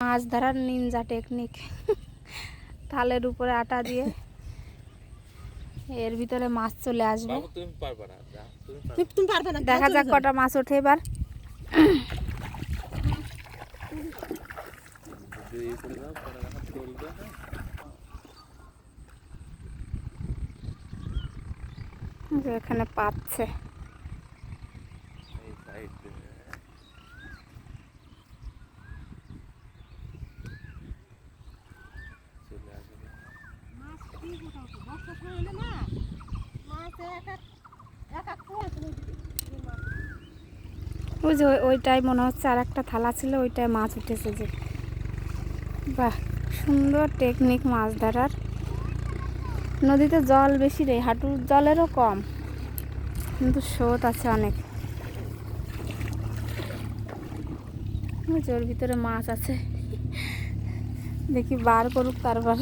মাছ ধরার Ninja technique থালের উপরে আটা দিয়ে এর ভিতরে মাছ চলে আসবে। বাবু তুমি পারবে না যা তুমি পারবে। তুমি- তুমি পারবে না দেখা যাক কটা মাছ ওঠে এবার। এখানে পাচ্ছে। ওই যে ওই- ওইটাই মনে হচ্ছে আর একটা থালা ছিল ওইটাই মাছ উঠেছে যে। বাহ, সুন্দর টেকনিক মাছ ধরার। নদীতে জল বেশি রে হাঁটুর জলেরও কম। কিন্তু স্রোত আছে অনেক। ওর ভিতরে মাছ আছে। দেখি বার করুক তারপর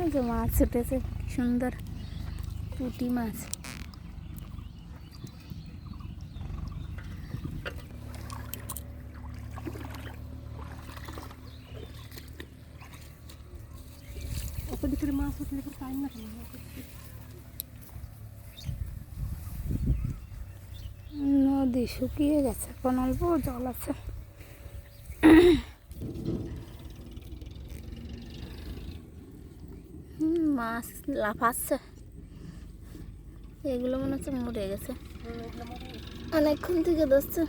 ওই যে মাছ উঠেছে কি সুন্দর পুঁটি মাছ অত ভিতরে মাছ উঠলে পরে পাই না কেন? নদী শুকিয়ে গেছে এখন অল্প জল আছে। মাছ লাফাচ্ছে। এগুলো মনে হচ্ছে মরে গেছে। অনেকক্ষণ থেকে ধরছে।